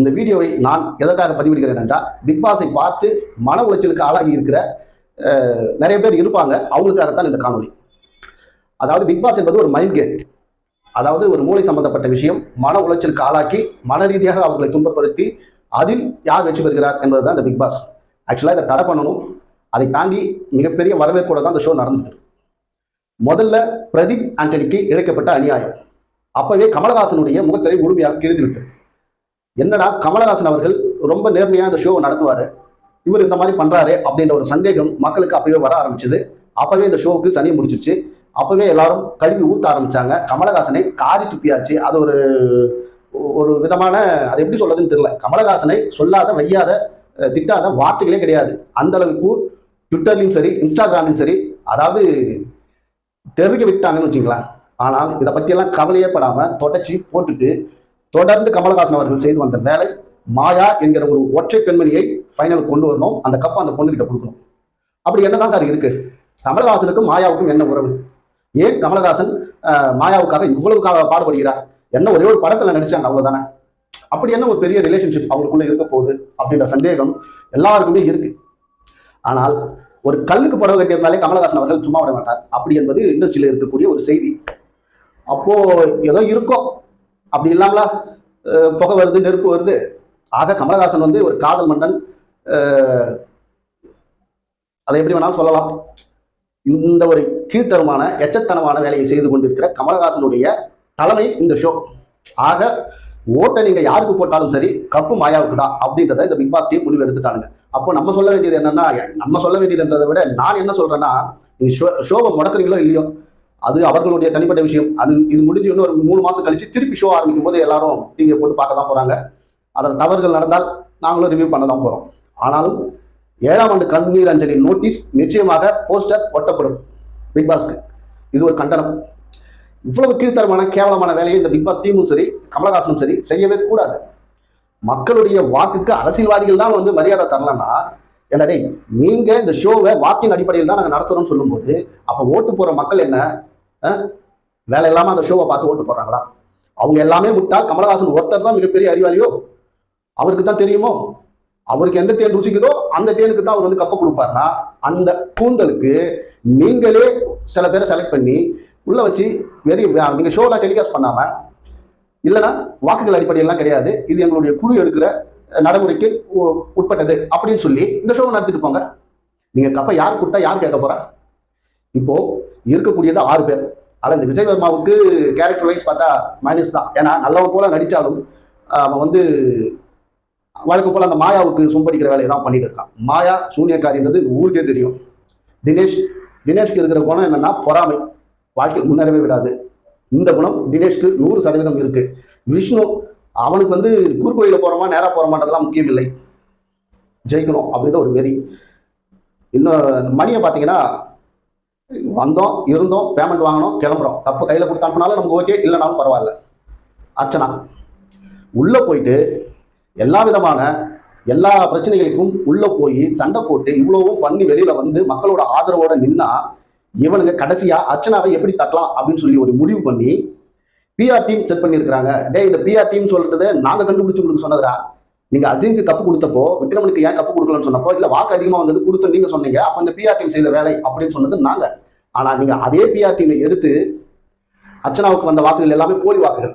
இந்த வீடியோவை நான் எதற்காக பதிவிடுகிறேன் என்றால் பிக் பாஸை பார்த்து மன உளைச்சலுக்கு ஆளாகி இருக்கிற நிறைய பேர் இருப்பாங்க. அவங்களுக்காகத்தான் இந்த காணொலி அதாவது பிக் பாஸ் என்பது ஒரு மைண்ட் கேட் அதாவது ஒரு மூளை சம்பந்தப்பட்ட விஷயம். மன உளைச்சலுக்கு ஆளாக்கி மன ரீதியாக அவர்களை துன்பப்படுத்தி அதில் யார் வெற்றி பெறுகிறார் என்பது தான் இந்த பிக் பாஸ் ஆக்சுவலாக இதை தடை பண்ணணும். அதை தாண்டி மிகப்பெரிய வரவேற்போட தான் இந்த ஷோ நடந்துட்டு முதல்ல பிரதீப் ஆண்டனிக்கு இழைக்கப்பட்ட அநியாயம். அப்பவே கமலஹாசனுடைய முகத்திரை முழுமையாக கிழிந்துவிட்டது. என்னடா கமலஹாசன் அவர்கள் ரொம்ப நேர்மையாக இந்த ஷோவை நடத்துவார்? இவர் இந்த மாதிரி பண்ணுறாரு அப்படின்ற ஒரு சந்தேகம் மக்களுக்கு அப்பவே வர ஆரம்பிச்சது. அப்பவே இந்த ஷோவுக்கு சனி முடிச்சிருச்சு அப்பவே எல்லாரும் கழுவி ஊத்த ஆரம்பிச்சாங்க. கமலஹாசனை காரி துப்பியாச்சு. அது ஒரு ஒரு விதமான அது எப்படி சொல்றதுன்னு தெரியல. கமலஹாசனை சொல்லாத வையாத திட்டாத வார்த்தைகளே கிடையாது. அந்த அளவுக்கு ட்விட்டர்லையும் சரி இன்ஸ்டாகிராம்லையும் சரி அதாவது தெருக்க விட்டாங்கன்னு வச்சுங்களேன் ஆனால் இதை பற்றியெல்லாம் கவலையே படாமல் தொடச்சி போட்டுட்டு தொடர்ந்து கமலஹாசன் அவர்கள் செய்து வந்த வேலை மாயா என்கிற ஒரு ஒற்றை பெண்மணியை ஃபைனலுக்கு கொண்டு வரணும். அந்த கப்பை அந்த பொண்ணுகிட்ட கொடுக்கணும். அப்படி என்னதான் சார் இருக்கு? கமலஹாசனுக்கும் மாயாவுக்கும் என்ன உறவு? ஏன் கமலஹாசன் மாயாவுக்காக இவ்வளவு பாடுபடுகிறார்? என்ன ஒரே ஒரு படத்துல நடிச்சாங்க அவ்வளவுதானே? அப்படி என்ன ஒரு பெரிய ரிலேஷன்ஷிப் அவங்களுக்குள்ள இருக்க போகுது அப்படின்ற சந்தேகம் எல்லாருக்குமே இருக்கு. ஆனால் ஒரு கல்லுக்கு புடவை கட்டியிருந்தாலே கமலஹாசன் அவர்கள் சும்மா விட மாட்டார். அப்படி என்பது இண்டஸ்ட்ரியில இருக்கக்கூடிய ஒரு செய்தி. அப்போ ஏதோ இருக்கோ. அப்படி இல்லாமல புகை வருது நெருப்பு வருது. ஆக கமலஹாசன் வந்து ஒரு காதல் மன்னன். அதை எப்படி வேணாலும் சொல்லலாம். இந்த ஒரு கீழ்த்தரமான எச்சத்தனமான வேலையை செய்து கொண்டிருக்கிற கமலஹாசனுடைய தலைமை இந்த ஷோ ஆக ஓட்டை நீங்க யாருக்கு போட்டாலும் சரி கப்பு மாயாவுக்கு தான் அப்படின்றத இந்த பிக் பாஸ் டீம் முடிவு எடுத்துட்டானுங்க. அப்போ நம்ம சொல்ல வேண்டியது என்னன்னா நம்ம சொல்ல வேண்டியதுன்றதை விட நான் என்ன சொல்றேன்னா நீங்க ஷோ ஷோவை முடக்குறீங்களோ இல்லையோ அது அவர்களுடைய தனிப்பட்ட விஷயம். அது இது முடிஞ்சு இன்னும் ஒரு மூணு மாசம் கழிச்சு திருப்பி ஷோ ஆரம்பிக்கும் போது எல்லாரும் டிவியை போட்டு பார்க்க தான் போறாங்க. அதில் தவறுகள் நடந்தால் நாங்களும் ரிவ்யூ பண்ண தான் போறோம். ஆனாலும் ஏழாம் ஆண்டு கண்ணீர் அஞ்சலி நோட்டீஸ் நிச்சயமாக போஸ்டர் ஒட்டப்படும். பிக் பாஸ்க்கு இது ஒரு கண்டனம். இவ்வளவு கீழ்த்தரமான கேவலமான வேலையை இந்த பிக் பாஸ் டீமும் சரி கமலஹாசனும் சரி செய்யவே கூடாது. மக்களுடைய வாக்குக்கு அரசியல்வாதிகள் தான் வந்து மரியாதை தரலன்னா என்னடே நீங்க இந்த ஷோவை வாக்கின் அடிப்படையில் தான் நாங்கள் நடத்துறோம்னு சொல்லும்போது அப்போ ஓட்டு போற மக்கள் என்ன? வேலை இல்லாமல் அந்த ஷோவை பார்த்து ஓட்டு போடுறாங்களா? அவங்க எல்லாமே முட்டால் கமலஹாசன் ஒருத்தர் தான் மிகப்பெரிய அறிவாளியோ? அவருக்கு தான் தெரியுமோ? அவருக்கு எந்த தேன் ருசிக்குதோ அந்த தேனுக்கு தான் அவர் வந்து கப்பை கொடுப்பாருன்னா அந்த கூந்தலுக்கு நீங்களே சில பேரை செலக்ட் பண்ணி உள்ளே வச்சு வெறி நீங்கள் ஷோலாம் டெலிகாஸ்ட் பண்ணாமல் இல்லைன்னா வாக்குகள் அடிப்படையெல்லாம் கிடையாது. இது எங்களுடைய குழு எடுக்கிற நடைமுறைக்கு உ- உட்பட்டது அப்படின்னு சொல்லி இந்த ஷோவை நடத்திட்டு போங்க. நீங்கள் கப்பை யார் கொடுத்தா யார் கேட்க போகிறா இப்போது இருக்கக்கூடியது ஆறு பேர். ஆனால் இந்த விஜய் வர்மாவுக்கு கேரக்டர் வைஸ் பார்த்தா மைனஸ் தான். ஏன்னா நல்லவன் போல நடித்தாலும் அவன் வந்து வழக்கு போல அந்த மாயாவுக்கு சும்படிக்கிற வேலையை தான் பண்ணிட்டு இருக்கான். மாயா சூனியக்காரின்றது ஊருக்கே தெரியும். தினேஷ் தினேஷ்க்கு இருக்கிற குணம் என்னன்னா பொறாமை. வாழ்க்கையில் முன்னேறவே விடாது. இந்த குணம் தினேஷ்க்கு நூறு சதவீதம் இருக்கு. விஷ்ணு அவனுக்கு வந்து கூர்கோயில போறோமா நேரா போறோமான்றதெல்லாம் முக்கியம் இல்லை ஜெயிக்கணும் அப்படின்ற ஒரு வெறி. இன்னும் மணியை பார்த்தீங்கன்னா வந்தோம் இருந்தோம் பேமெண்ட் வாங்கினோம் கிளம்புறோம். தப்பு கையில் கொடுத்து அனுப்பினாலும் நமக்கு ஓகே இல்லைனாலும் பரவாயில்ல. அர்ச்சனா உள்ளே போயிட்டு எல்லா விதமான எல்லா பிரச்சனைகளுக்கும் உள்ளே போய் சண்டை போட்டு இவ்வளவும் பண்ணி வெளியில் வந்து மக்களோட ஆதரவோட நின்னா இவனுங்க கடைசியாக அர்ச்சனாவை எப்படி தட்டலாம் அப்படின்னு சொல்லி ஒரு முடிவு பண்ணி பிஆர் டீம் செட் பண்ணியிருக்கிறாங்க. டேய் இந்த பிஆர் டீம் சொல்றது நாங்கள் கண்டுபிடிச்சு உங்களுக்கு சொன்னதுடா. நீங்க அசீம்க்கு கப்பு கொடுத்தப்போ விக்ரமனுக்கு ஏன் கப்பு கொடுக்கலன்னு சொன்னப்போ இல்ல வாக்கு அதிகமா வந்தது கொடுத்து நீங்க சொன்னீங்க அப்ப இந்த பிஆர் டீம் செய்த வேலை அப்படின்னு சொன்னது நாங்க. ஆனா நீங்க அதே பிஆர் டீமை எடுத்து அர்ச்சனாவுக்கு வந்த வாக்குகள் எல்லாமே போலி வாக்குகள்.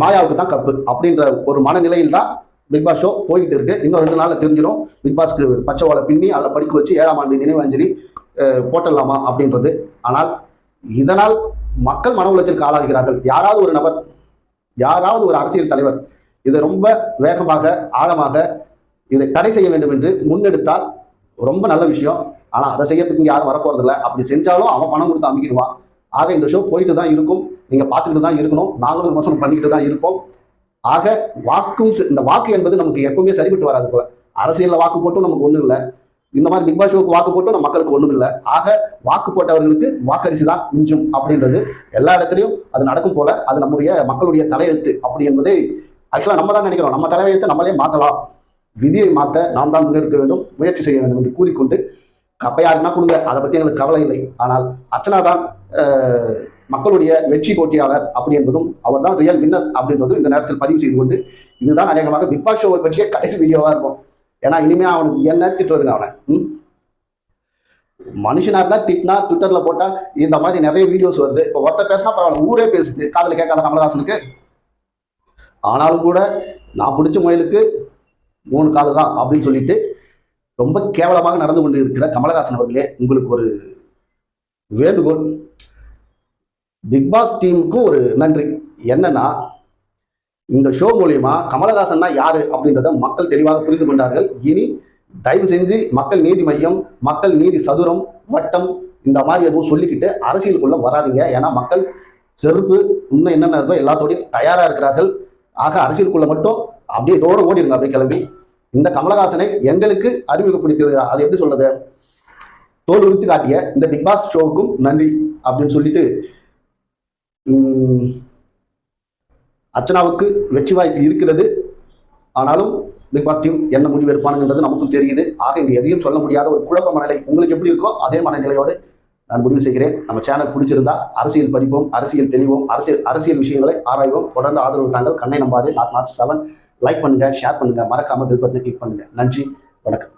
மாயாவுக்கு தான் கப்பு அப்படின்ற ஒரு மனநிலையில் தான் பிக் பாஸ் ஷோ போயிட்டு இருக்கு. இன்னும் ரெண்டு நாள்ல தெரிஞ்சிடும். பிக் பாஸ்க்கு பச்சை ஓலை பின்னி அதில் படிக்க வச்சு ஏழாம் ஆண்டு நினைவாஞ்சலி போட்டலாமா அப்படின்றது. ஆனால் இதனால் மக்கள் மன உளைச்சலுக்கு ஆளாகிறார்கள். யாராவது ஒரு நபர் யாராவது ஒரு அரசியல் தலைவர் இதை ரொம்ப வேகமாக ஆழமாக இதை தடை செய்ய வேண்டும் என்று முன்னெடுத்தால் ரொம்ப நல்ல விஷயம். ஆனால் அதை செய்யறதுக்கு யாரும் வரப்போறதில்ல. அப்படி செஞ்சாலும் அவன் பணம் கொடுத்து அமைக்கிடுவான். ஆக இந்த ஷோ போயிட்டு தான் இருக்கும். நீங்கள் பார்த்துக்கிட்டு தான் இருக்கணும். நாங்களும் விமர்சனம் பண்ணிக்கிட்டு தான் இருப்போம். ஆக வாக்கும் இந்த வாக்கு என்பது நமக்கு எப்பவுமே சரிபட்டு வராது போல. அரசியலில் வாக்கு போட்டும் நமக்கு ஒன்றும் இல்லை. இந்த மாதிரி பிக் பாஸ் ஷோக்கு வாக்கு போட்டும் நம்ம மக்களுக்கு ஒன்றும் இல்லை. ஆக வாக்கு போட்டவர்களுக்கு வாக்கரிசி தான் மிஞ்சும் அப்படின்றது எல்லா இடத்துலையும் அது நடக்கும் போல. அது நம்முடைய மக்களுடைய தலையெழுத்து. அப்படி என்பதை ஆக்சுவலாக நம்ம தான் நினைக்கிறோம். நம்ம தலையெழுத்தை நம்மளே மாற்றலாம் விதியை மாற்ற நாம் தான் முன்னெடுக்க வேண்டும். முயற்சி செய்ய வேண்டும் என்று கூறிக்கொண்டு கப்பையாருன்னா கொடுங்க. அதை பற்றி எங்களுக்கு கவலை இல்லை. ஆனால் அர்ச்சனா தான் மக்களுடைய வெற்றி போட்டியாளர் அப்படி என்பதும் அவர் தான் ரியல் வின்னர் அப்படின்றதும் இந்த நேரத்தில் பதிவு செய்து கொண்டு இதுதான் அநேகமாக பிக் பாஸ் ஷோவை பற்றிய கடைசி வீடியோவாக இருக்கும். ஏன்னா இனிமே அவனுக்கு என்ன திட்டுறதுங்க அவனை ம்? மனுஷனா இருந்தா திட்டினா ட்விட்டர்ல போட்டா இந்த மாதிரி நிறைய வீடியோஸ் வருது. இப்போ ஒருத்தர் பேசினா பரவாயில்ல. ஊரே பேசுது. காதுல கேட்காத கமலஹாசனுக்கு ஆனாலும் கூட நான் பிடிச்ச முயலுக்கு மூணு காலு தான் அப்படின்னு சொல்லிட்டு ரொம்ப கேவலமாக நடந்து கொண்டு இருக்கிற கமலஹாசன் அவர்களே உங்களுக்கு ஒரு வேண்டுகோள். பிக் பாஸ் டீமுக்கும் ஒரு நன்றி. என்னன்னா இந்த ஷோ மூலியமா கமலஹாசன்னா யாரு அப்படின்றத மக்கள் தெளிவாக புரிந்து கொண்டார்கள். இனி தயவு செஞ்சு மக்கள் நீதி மையம் மக்கள் நீதி சதுரம் வட்டம் இந்த மாதிரி எதுவும் சொல்லிக்கிட்டு அரசியலுக்குள்ள வராதீங்க. ஏன்னா மக்கள் செருப்பு இன்னும் என்னென்ன இருக்கோ எல்லாத்தோடையும் தயாரா இருக்கிறார்கள். ஆக அரசியலுக்குள்ள மட்டும் அப்படியே இதோட ஓடிடுங்க அப்படியே கிளம்பி. இந்த கமலஹாசனை எங்களுக்கு அறிமுகப்படுத்தியது. அது எப்படி சொல்றது? தோல் உறுத்து காட்டிய இந்த பிக் பாஸ் ஷோவுக்கும் நன்றி அப்படின்னு சொல்லிட்டு அர்ச்சனாவுக்கு வெற்றி வாய்ப்பு இருக்கிறது. ஆனாலும் பிக் பாஸ் டீம் என்ன முடிவு எடுப்பானுங்கிறது நமக்கும் தெரியுது. ஆக இங்கே எதையும் சொல்ல முடியாத ஒரு குழப்ப மனநிலை உங்களுக்கு எப்படி இருக்கோ அதே மனநிலையோடு நான் முடிவு செய்கிறேன். நம்ம சேனல் பிடிச்சிருந்தா அரசியல் படிப்போம் அரசியல் தெளிவோம் அரசியல் அரசியல் விஷயங்களை ஆராய்வோம். தொடர்ந்து ஆதரவு தாங்கள் கண்ணை நம்பாதே நாட் நாட் செவன் லைக் பண்ணுங்கள் ஷேர் பண்ணுங்கள் மறக்காமல் பில் பட்டனை கிளிக் பண்ணுங்கள் நன்றி வணக்கம்.